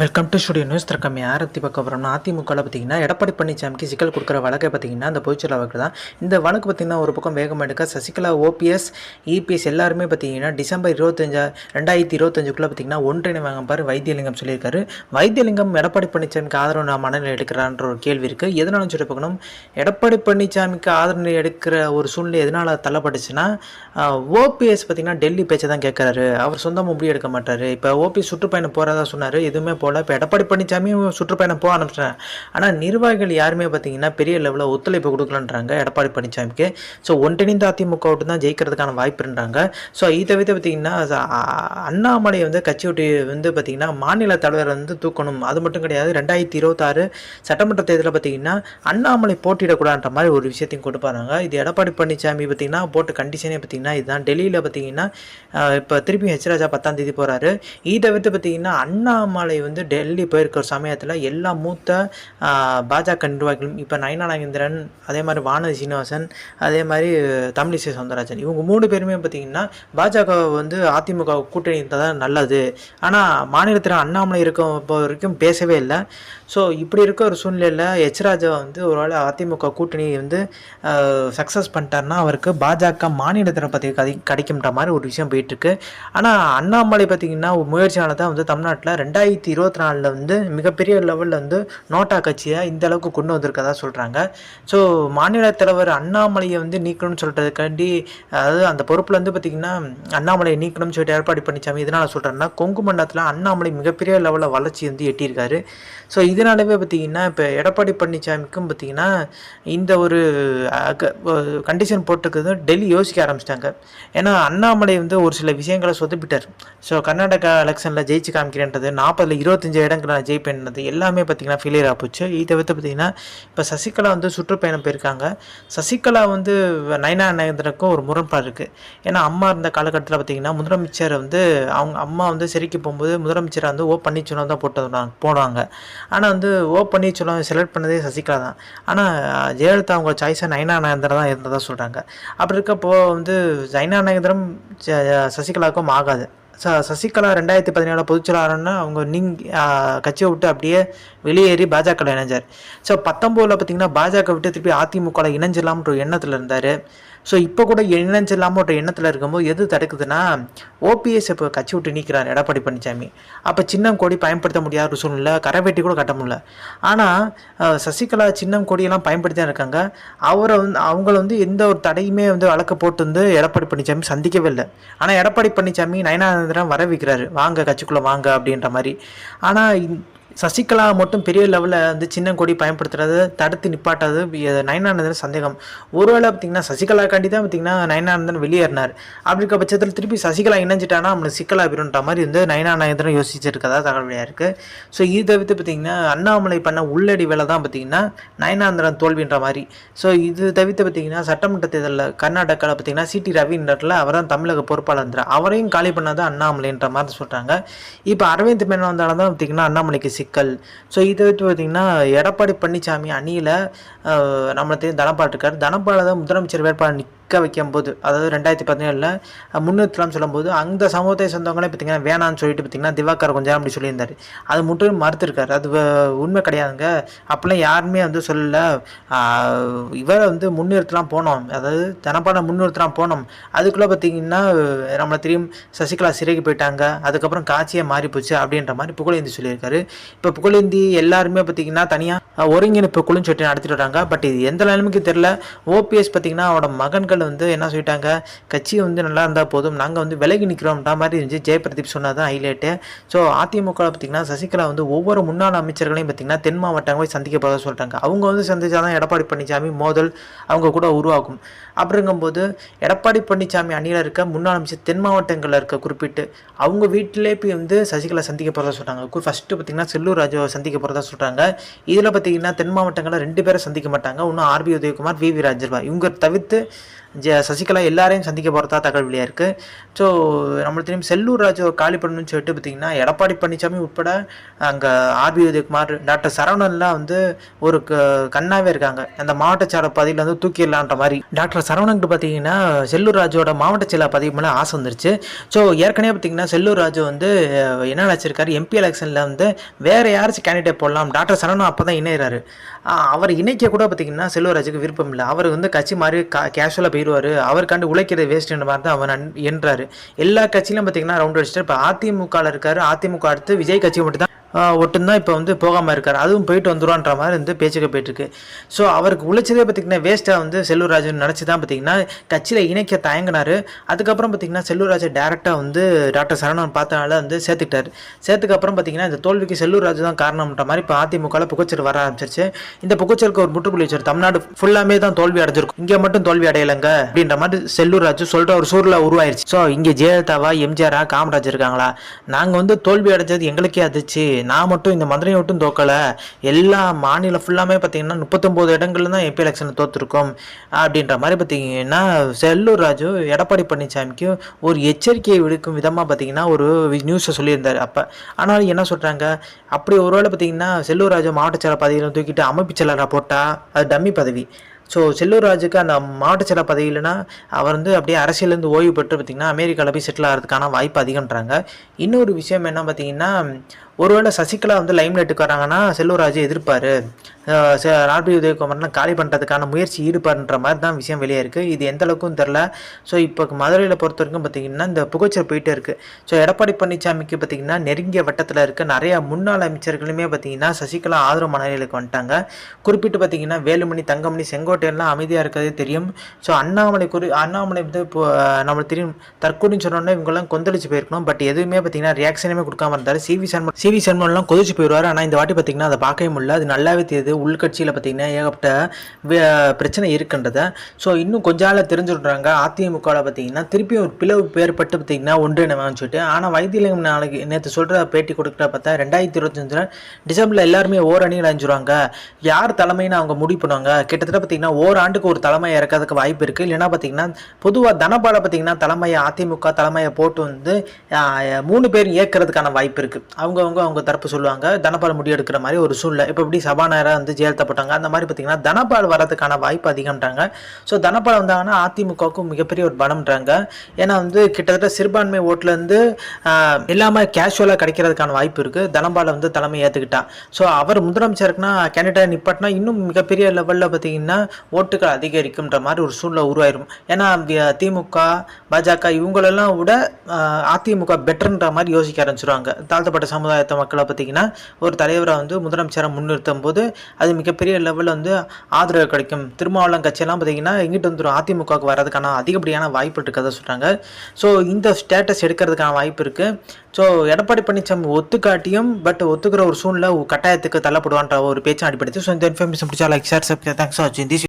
Welcome to studio news திறக்கம் யாரை பற்றி பார்க்க போகிறோம்னா அதிமுகவில் பார்த்தீங்கன்னா எடப்பாடி பழனிசாமிக்கு சிக்கல் கொடுக்குற வழக்கை பார்த்தீங்கன்னா அந்த பொதுச்செயலாளர் வழக்கு தான். இந்த வழக்கு பார்த்தீங்கன்னா ஒரு பக்கம் வேகம் எடுக்க சசிகலா ஓபிஎஸ் இபிஎஸ் எல்லாருமே பார்த்தீங்கன்னா டிசம்பர் இருபத்தஞ்சா ரெண்டாயிரத்தி இருபத்தஞ்சுக்குள்ளே பார்த்தீங்கன்னா ஒன்றிணைவாங்க பாரு வைத்தியலிங்கம் சொல்லியிருக்காரு. வைத்தியலிங்கம் எடப்பாடி பழனிசாமிக்கு ஆதரவு நான் மனநிலை எடுக்கிறான்ற ஒரு கேள்வி இருக்குது எதனாலும் சொல்லி பார்க்கணும் எடப்பாடி பழனிசாமிக்கு ஆதரவு எடுக்கிற ஒரு சூழ்நிலை எதனால் தள்ளப்பட்டுச்சுன்னா ஓபிஎஸ் பார்த்தீங்கன்னா டெல்லி பேச்சை தான் கேட்குறாரு. அவர் சொந்தமாக முடிவு எடுக்க மாட்டார். இப்போ ஓபிஎஸ் சுற்றுப்பயணம் போகிறதா சொன்னார். எதுவுமே போல். இப்போ எடப்பாடி பழனிசாமியும் சுற்றுப்பயணம் போக ஆரம்பிச்சிட்டாங்க ஆனால் நிர்வாகிகள் யாருமே பார்த்தீங்கன்னா பெரிய லெவலில் ஒத்துழைப்பு கொடுக்கலன்றாங்க எடப்பாடி பழனிசாமிக்கு. ஸோ ஒன்றிணைந்த அதிமுக விட்டு தான் ஜெயிக்கிறதுக்கான வாய்ப்புன்றாங்க. ஸோ இதை தவிர்த்து பார்த்தீங்கன்னா அண்ணாமலை வந்து கட்சி விட்டு வந்து பார்த்தீங்கன்னா மாநில தலைவர் வந்து தூக்கணும். அது மட்டும் கிடையாது. ரெண்டாயிரத்தி இருபத்தாறு சட்டமன்ற தேர்தலில் பார்த்தீங்கன்னா அண்ணாமலை போட்டியிடக்கூடாதுன்ற மாதிரி ஒரு விஷயத்தையும் கொண்டு போகிறாங்க இது எடப்பாடி பழனிசாமி பார்த்தீங்கன்னா போட்டு கண்டிஷனே பார்த்தீங்கன்னா இதுதான். டெல்லியில் பார்த்தீங்கன்னா இப்போ திருப்பி ஹெச் ராஜா பத்தாம் தேதி போகிறாரு இதை தவிர்த்து பார்த்தீங்கன்னா அண்ணாமலை வந்து வந்து டெல்லி போயிருக்கிற சமயத்தில் எல்லா மூத்த பாஜக நிர்வாகிகளும் இப்போ நயனா நாகேந்திரன் அதே மாதிரி வானதி சீனிவாசன் அதே மாதிரி தமிழிசை சவுந்தரராஜன் இவங்க மூணு பேருமே பார்த்தீங்கன்னா பாஜக வந்து அதிமுக கூட்டணி இருந்தால் தான் நல்லது. ஆனால் மாநிலத்தில் அண்ணாமலை இருக்கும் இப்போ வரைக்கும் பேசவே இல்லை. ஸோ இப்படி இருக்க ஒரு சூழ்நிலையில் எச் ராஜா வந்து ஒருவேளை அதிமுக கூட்டணி வந்து சக்ஸஸ் பண்ணிட்டாருன்னா அவருக்கு பாஜக மாநிலத்தில் பற்றி கதை கிடைக்கும்ன்ற மாதிரி ஒரு விஷயம் போயிட்டுருக்கு ஆனால் அண்ணாமலை பார்த்திங்கன்னா முயற்சியால் தான் வந்து தமிழ்நாட்டில் ரெண்டாயிரத்தி இருபத்தி நாலில் வந்து மிகப்பெரிய லெவலில் வந்து நோட்டா கட்சியை இந்த அளவுக்கு கொண்டு வந்திருக்கதா சொல்கிறாங்க ஸோ மாநில தலைவர் அண்ணாமலையை வந்து நீக்கணும்னு சொல்கிறதுக்காண்டி அதாவது அந்த பொறுப்பில் வந்து பார்த்திங்கன்னா அண்ணாமலையை நீக்கணும்னு சொல்லிட்டு ஏற்பாடு பண்ணிச்சாமி இதனால் சொல்கிறேன்னா கொங்கு மண்டலத்தில் அண்ணாமலை மிகப்பெரிய லெவலில் வளர்ச்சி வந்து எட்டியிருக்காரு. ஸோ இதனாலவே பார்த்தீங்கன்னா இப்போ எடப்பாடி பழனிசாமிக்கும் பார்த்தீங்கன்னா இந்த ஒரு கண்டிஷன் போட்டிருக்கிறது டெல்லி யோசிக்க ஆரம்பிச்சிட்டாங்க. ஏன்னா அண்ணாமலை வந்து ஒரு சில விஷயங்களை சொதப்பிட்டார். ஸோ கர்நாடகா எலெக்ஷனில் ஜெயிச்சு காமிக்கிறேன்றது நாற்பதில் இருபத்தஞ்சி இடங்கள் நான் ஜெயிப்பேன்றது எல்லாமே பார்த்தீங்கன்னா ஃபெயிலியர் போச்சு. இதை தவிர்த்து பார்த்தீங்கன்னா இப்போ சசிகலா வந்து சுற்றுப்பயணம் போயிருக்காங்க. சசிகலா வந்து நயனா நயந்திரக்கும் ஒரு முரண்பாடு இருக்குது ஏன்னா அம்மா இருந்த காலகட்டத்தில் பார்த்திங்கன்னா முதலமைச்சர் வந்து அவங்க அம்மா வந்து சிறைக்கு போகும்போது முதலமைச்சரை வந்து ஓ பன்னீர்செல்வம் தான் போட்டு வந்தாங்க- போடுவாங்க. ஆனால் வந்து ஓ பன்னீர்செல்வம் செலக்ட் பண்ணதே சசிகலா தான். ஆனால் ஜெயலலிதா அவங்க சாய்ஸாக நயனா நயந்திரம் தான் இருந்ததாக சொல்கிறாங்க அப்படி இருக்கப்போ வந்து நயனா நயந்திரம் ச- சசிகலாவுக்கும் ஆகாது. ச சசிகலா ரெண்டாயிரத்தி பதினேழு பொதுச்செயலாளர்னா அவங்க நீங் கட்சியை விட்டு அப்படியே வெளியேறி பாஜகவில் இணைஞ்சார். ஸோ பத்தொம்போதில் பார்த்தீங்கன்னா பாஜக விட்டு திருப்பி அதிமுகவில் இணைஞ்சிடலாம்ன்ற எண்ணத்தில் இருந்தார். ஸோ இப்போ கூட இணைஞ்சிடலாம ஒரு எண்ணத்தில் இருக்கும்போது எது தடுக்குதுன்னா ஓபிஎஸ் இப்போ கட்சி விட்டு நீக்கிறார் எடப்பாடி பழனிசாமி. அப்போ சின்னம் கொடி பயன்படுத்த முடியாத ஒரு சூழ்நிலை கரைவேட்டி கூட கட்ட முடியல. ஆனால் சசிகலா சின்னம் கொடியெல்லாம் பயன்படுத்தி தான் இருக்காங்க. அவரை வந்து அவங்கள வந்து எந்த ஒரு தடையுமே வந்து வழக்கு போட்டு வந்து எடப்பாடி பழனிசாமி சந்திக்கவே இல்லை. ஆனால் எடப்பாடி பழனிசாமி நயனானந்தரம் வர வைக்கிறாரு. வாங்க கட்சிக்குள்ளே வாங்க அப்படின்ற மாதிரி. ஆனால் சசிகலா மட்டும் பெரிய லெவலில் வந்து சின்ன கொடி பயன்படுத்துறது தடுத்து நிப்பாட்டாது நயனானந்தன் சந்தேகம். ஒருவேளை பார்த்தீங்கன்னா சசிகலாக்காண்டி தான் பார்த்தீங்கன்னா நயனானந்தன் வெளியேறினார். அப்படி இருக்க பட்சத்தில் திருப்பி சசிகலா இணைஞ்சிட்டானா நம்மளுக்கு சிக்கலா அப்படின்ற மாதிரி வந்து நயனானந்தன் யோசிச்சிருக்கதா தகவலியாக இருக்குது ஸோ இது தவிர்த்து பார்த்தீங்கன்னா அண்ணாமலை பண்ண உள்ளடி வேலை தான் பார்த்தீங்கன்னா நயனாந்திரன் தோல்வின்ற மாதிரி. ஸோ இது தவிர்த்து பார்த்தீங்கன்னா சட்டமன்ற தேர்தலில் கர்நாடகாவில் பார்த்தீங்கன்னா சிடி ரவின்றல அவர் தான் தமிழக பொறுப்பாளர். இருந்தார் அவரையும் காலி பண்ணாதான் அண்ணாமலைன்ற மாதிரி சொல்கிறாங்க இப்போ அரவிந்த் மேனன் வந்தாலும் தான் பார்த்தீங்கன்னா அண்ணாமலைக்கு சிக்கல். ஸோ இதை வச்சு பார்த்திங்கன்னா எடப்பாடி பழனிசாமி அணியில் நம்மளை தெரியும் தனபால் இருக்கார். தனபாலை தான் முதலமைச்சர் வேட்பாளர் நிற்க வைக்கும் போது அதாவது ரெண்டாயிரத்தி பதினேழில் முன்னிறுத்தலாம் சொல்லும்போது அந்த சமூகத்தை சொந்தவங்களே பார்த்தீங்கன்னா வேணான்னு சொல்லிட்டு பார்த்தீங்கன்னா திவாகர் கொஞ்சம் அப்படி சொல்லியிருந்தார். அது முற்றிலும் மறுத்திருக்காரு. அது உண்மை கிடையாதுங்க. அப்போல்லாம் யாருமே வந்து சொல்லல. இவரை வந்து முன்னிறுத்தலாம் போனோம். அதாவது தனப்பான முன்னிறுத்தலாம் போனோம். அதுக்குள்ளே பார்த்தீங்கன்னா நம்மளை தெரியும் சசிகலா சிறைக்கு போயிட்டாங்க. அதுக்கப்புறம் காட்சியே மாறி போச்சு அப்படின்ற மாதிரி புகழேந்தி சொல்லியிருக்காரு. இப்போ புகழேந்தி எல்லாருமே பார்த்தீங்கன்னா தனியாக ஒருங்கிணைப்பு குழுன்னு சொல்லிட்டு நடத்திட்டு வராங்க. பட் இது எந்த நிலைமைக்கு தெரில ஓபிஎஸ் பார்த்தீங்கன்னா அவரோட மகன்கள் வந்து என்ன சொல்லிட்டாங்க கட்சி வந்து நல்லா இருந்தால் போதும் நாங்கள் வந்து விலகி நிற்கிறோம்ன்ற மாதிரி இருந்துச்சு. ஜெயபிரதீப் சொன்னால் தான் ஹைலைட்டு ஸோ அதிமுக பார்த்தீங்கன்னா சசிகலா வந்து ஒவ்வொரு முன்னாள் அமைச்சர்களையும் பார்த்தீங்கன்னா தென் மாவட்டங்களை சந்திக்க போகிறதா சொல்லிட்டாங்க. அவங்க வந்து சந்திச்சாதான் எடப்பாடி பழனிசாமி மோதல் அவங்க கூட உருவாகும். அப்படிங்கும்போது எடப்பாடி பழனிசாமி அணியில் இருக்க முன்னாள் அமைச்சர் தென் மாவட்டங்களில் இருக்க குறிப்பிட்டு அவங்க வீட்டிலே போய் வந்து சசிகலா சந்திக்க போகிறதா சொல்கிறாங்க ஃபஸ்ட்டு பார்த்தீங்கன்னா செல்லூர் ராஜாவை சந்திக்க போகிறதா சொல்கிறாங்க இதில் பார்த்தீங்கன்னா தென் மாவட்டங்களில் ரெண்டு பேரை சந்திக்க மாட்டாங்க. இன்னும் ஆர்பி உதயகுமார் வி வி ராஜர்வா இவங்க தவிர்த்து சசிகலா எல்லாரையும் சந்திக்க போகிறதா தகவல் வெளியாக இருக்குது ஸோ நம்மளுக்கு தெரியும் செல்லூர் ராஜு காலி பண்ணணும்னு சொல்லிட்டு பார்த்திங்கன்னா எடப்பாடி பழனிசாமி உட்பட அங்கே ஆர்பி உதயகுமார் டாக்டர் சரவணன்லாம் வந்து ஒரு க கண்ணாவே இருக்காங்க. அந்த மாவட்ட சார பதவியில் வந்து தூக்கிடலான்ற மாதிரி. டாக்டர் சரவணன்ட்டு பார்த்தீங்கன்னா செல்லூர் ராஜோட மாவட்ட செயலர் பதவி மேலே ஆசை வந்துருச்சு. ஸோ ஏற்கனவே பார்த்தீங்கன்னா செல்லூர் ராஜு வந்து என்ன நினச்சிருக்காரு? எம்பி எலெக்ஷனில் வந்து வேறு யாராச்சும் கேண்டிடேட் போடலாம். டாக்டர் சரவணன் அப்போ தான் இணையிறாரு. அவர் இணைக்க கூட பார்த்தீங்கன்னா செல்வராஜுக்கு விருப்பம் இல்லை. அவர் வந்து கட்சி மாதிரி கா கேஷுவலாக போயிடுவார் அவருக்காண்டு உழைக்கிறது வேஸ்ட்டுன்ற மாதிரி தான் அவர் நன்- எல்லா கட்சியிலும் பார்த்தீங்கன்னா ரவுண்ட் அடிச்சுட்டு இப்போ அதிமுகவில் இருக்கார். அதிமுக அடுத்து விஜய் கட்சி மட்டும் தான் ஒட்டுந்தான் இப்போ வந்து போகாமல் இருக்கார். அதுவும் போயிட்டு வந்துருவான்ற மாதிரி வந்து பேச்சுக்கு போயிட்டுருக்கு. ஸோ அவருக்கு உழைச்சதே பார்த்திங்கன்னா வேஸ்ட்டாக வந்து செல்லூர்ராஜன் நினச்சி தான் பார்த்திங்கன்னா கட்சியில் இணைக்க தயங்கினார். அதுக்கப்புறம் பார்த்திங்கன்னா செல்லூர்ராஜை டேரெக்டாக வந்து டாக்டர் சரவணன் பார்த்தனால வந்து சேர்த்துக்கிட்டார். சேர்த்துக்கப்புறம் பார்த்திங்கன்னா இந்த தோல்விக்கு செல்லூர்ராஜ் தான் காரணம்ன்ற மாதிரி இப்போ அதிமுகவில் புகச்சல் வர ஆரம்பிச்சிருச்சு. இந்த புகச்சலுக்கு ஒரு முற்றுப்புள்ளி வச்சார். தமிழ்நாடு ஃபுல்லாமே தான் தோல்வி அடைஞ்சிருக்கும். இங்கே மட்டும் தோல்வி அடையலைங்க அப்படின்ற மாதிரி செல்லூர் ராஜு சொல்கிற ஒரு சூழலை உருவாயிருச்சு. ஸோ இங்கே ஜெயலலிதாவா எம்ஜிஆரா காமராஜ் இருக்காங்களா? நாங்கள் வந்து தோல்வி அடைஞ்சது எங்களுக்கே அதிர்ச்சி. நான் மட்டும் இந்த மதுரையை மட்டும் தோக்கலை. எல்லா மாநிலம் ஃபுல்லாமே பார்த்தீங்கன்னா முப்பத்தொம்போது இடங்கள்ல தான் எம்பி எலெக்ஷன் தோற்றுருக்கோம் அப்படின்ற மாதிரி பார்த்தீங்கன்னா செல்லூர் ராஜு எடப்பாடி பழனிசாமிக்கும் ஒரு எச்சரிக்கையை விடுக்கும் விதமாக பார்த்தீங்கன்னா ஒரு நியூஸை சொல்லியிருந்தார் அப்போ. ஆனால் என்ன சொல்கிறாங்க அப்படி ஒருவேளை பார்த்தீங்கன்னா செல்லூர் ராஜு மாவட்ட செயலர் பதவியில் தூக்கிட்டு அமைப்பு செயலராக போட்டால் அது டம்மி பதவி. ஸோ செல்லூர் ராஜுக்கு அந்த மாவட்ட செயலர் பதவி இல்லைன்னா அவர் வந்து அப்படியே அரசியலேருந்து ஓய்வு பெற்று பார்த்திங்கன்னா அமெரிக்காவில் போய் செட்டில் ஆகிறதுக்கான வாய்ப்பு அதிகம்ன்றாங்க. இன்னொரு விஷயம் என்ன பார்த்தீங்கன்னா ஒருவேளை சசிகலா வந்து லைம்லைட்டுக்கு வராங்கன்னா செல்லூர் ராஜு எதிர்ப்பார். ஆர்பி உதயகுமார்லாம் காலி பண்ணுறதுக்கான முயற்சி ஈடுபாடுன்ற மாதிரி தான் விஷயம் வெளியே இருக்குது இது எந்த அளவுக்கும் தெரில ஸோ இப்போ மதுரையில் பொறுத்த வரைக்கும் பார்த்திங்கன்னா இந்த புகைச்சல் போயிட்டே இருக்குது ஸோ எடப்பாடி பழனிசாமிக்கு பார்த்திங்கன்னா நெருங்கிய வட்டத்தில் இருக்க. நிறைய முன்னாள் அமைச்சர்களுமே பார்த்திங்கன்னா சசிகலா ஆதரவு மனநிலைக்கு வந்துட்டாங்க. குறிப்பிட்டு பார்த்திங்கன்னா வேலுமணி தங்கமணி செங்கோட்டையெல்லாம் அமைதியாக இருக்கிறதே தெரியும். ஸோ அண்ணாமலை குறி அண்ணாமலை வந்து இப்போ நம்மளுக்கு தெரியும். தற்கொலைன்னு சொன்னோன்னே இவங்கெல்லாம் கொந்தளிச்சு போயிருக்கணும். பட் எதுவுமே பார்த்தீங்கன்னா ரியாக்ஷனுமே கொடுக்காம இருந்தார். சிவி சண்முகம் சிவி சண்முகம்லாம் கொதிச்சு போயிடுவார். ஆனால் இந்த வாட்டி பார்த்தீங்கன்னா அதை பார்க்கவே முடியல. அது நல்லாவே தெரியுது. உள்கட்சியில் பார்த்தீங்கன்னா ஏகப்பட்ட பிரச்சனை இருக்குன்றத. ஸோ இன்னும் கொஞ்ச நாள் தெரிஞ்சுடுறாங்க. அதிமுகவில் பார்த்தீங்கன்னா திருப்பியும் ஒரு பிளவு ஏற்பட்டு பார்த்தீங்கன்னா ஒன்றிணைவான்னு சொல்லிட்டு. ஆனால் வைத்தியலிங்கம் நாளைக்கு நேற்று சொல்கிற பேட்டி கொடுக்குற பார்த்தா ரெண்டாயிரத்தி இருபத்தஞ்சில் டிசம்பரில் எல்லாருமே ஓரணியில் அணிஞ்சிருவாங்க. யார் தலைமைன்னு அவங்க முடிவு பண்ணுவாங்க. கிட்டத்தட்ட பார்த்தீங்கன்னா ஓராண்டுக்கு ஒரு தலைமை இறக்கிறதுக்கு வாய்ப்பு இருக்குது இல்லைன்னா பார்த்தீங்கன்னா பொதுவாக தனபால பார்த்தீங்கன்னா தலைமையை அதிமுக தலைமையை போட்டு வந்து மூணு பேர் இயக்கிறதுக்கான வாய்ப்பு இருக்குது அவங்கவுங்க அவங்க தரப்பு சொல்லுவாங்க தனபால் முடிவெடுக்கிற மாதிரி ஒரு சூழ்நிலை. இப்போ இப்படி சபாநாயகராக வந்து ஜெயலலிதாப்பட்டாங்க அந்த மாதிரி பார்த்தீங்கன்னா தனபால் வரதுக்கான வாய்ப்பு அதிகம்ன்றாங்க. ஸோ தனபால் வந்தாங்கன்னா அதிமுகவுக்கும் மிகப்பெரிய ஒரு பலம்ன்றாங்க. ஏன்னா வந்து கிட்டத்தட்ட சிறுபான்மை ஓட்டுலேருந்து இல்லாமல் கேஷுவலாக கிடைக்கிறதுக்கான வாய்ப்பு இருக்குது தனபால் வந்து தலைமை ஏற்றுக்கிட்டான் ஸோ அவர் முதலமைச்சருக்குன்னா கேண்டிடேட் நிப்பாட்டினா இன்னும் மிகப்பெரிய லெவலில் பார்த்தீங்கன்னா ஓட்டுகள் அதிகரிக்கும்ன்ற மாதிரி ஒரு சூழ்நிலை உருவாயிரும். ஏன்னா திமுக பாஜக இவங்களெல்லாம் விட அதிமுக பெட்டர்ன்ற மாதிரி யோசிக்க ஆரம்பிச்சிருவாங்க. தாழ்த்தப்பட்ட சமுதாயத்தை மக்களை பார்த்தீங்கன்னா ஒரு தலைவரை வந்து முதலமைச்சரை முன்னிறுத்தும் போது அது மிகப்பெரிய லெவலில் வந்து ஆதரவு கிடைக்கும். திருமாவளம் கட்சியெல்லாம் பார்த்தீங்கன்னா எங்கிட்ட வந்துடும் அதிமுகவுக்கு வர்றதுக்கான அதிகப்படியான வாய்ப்பு இருக்கிறத சொல்கிறாங்க ஸோ இந்த ஸ்டேட்டஸ் எடுக்கிறதுக்கான வாய்ப்பு இருக்குது ஸோ எடப்பாடி பழனிசாமி ஒத்துக்காட்டியும் பட் ஒத்துக்கிற ஒரு சூழ்நிலை கட்டாயத்துக்கு தள்ளப்படுவான்ற ஒரு பேச்சும் அடிப்படுத்தி ஸோ இந்த இன்ஃபர்மேஷன் பிடிச்சா like share subscribe thanks for வாட்சிங் திஸ்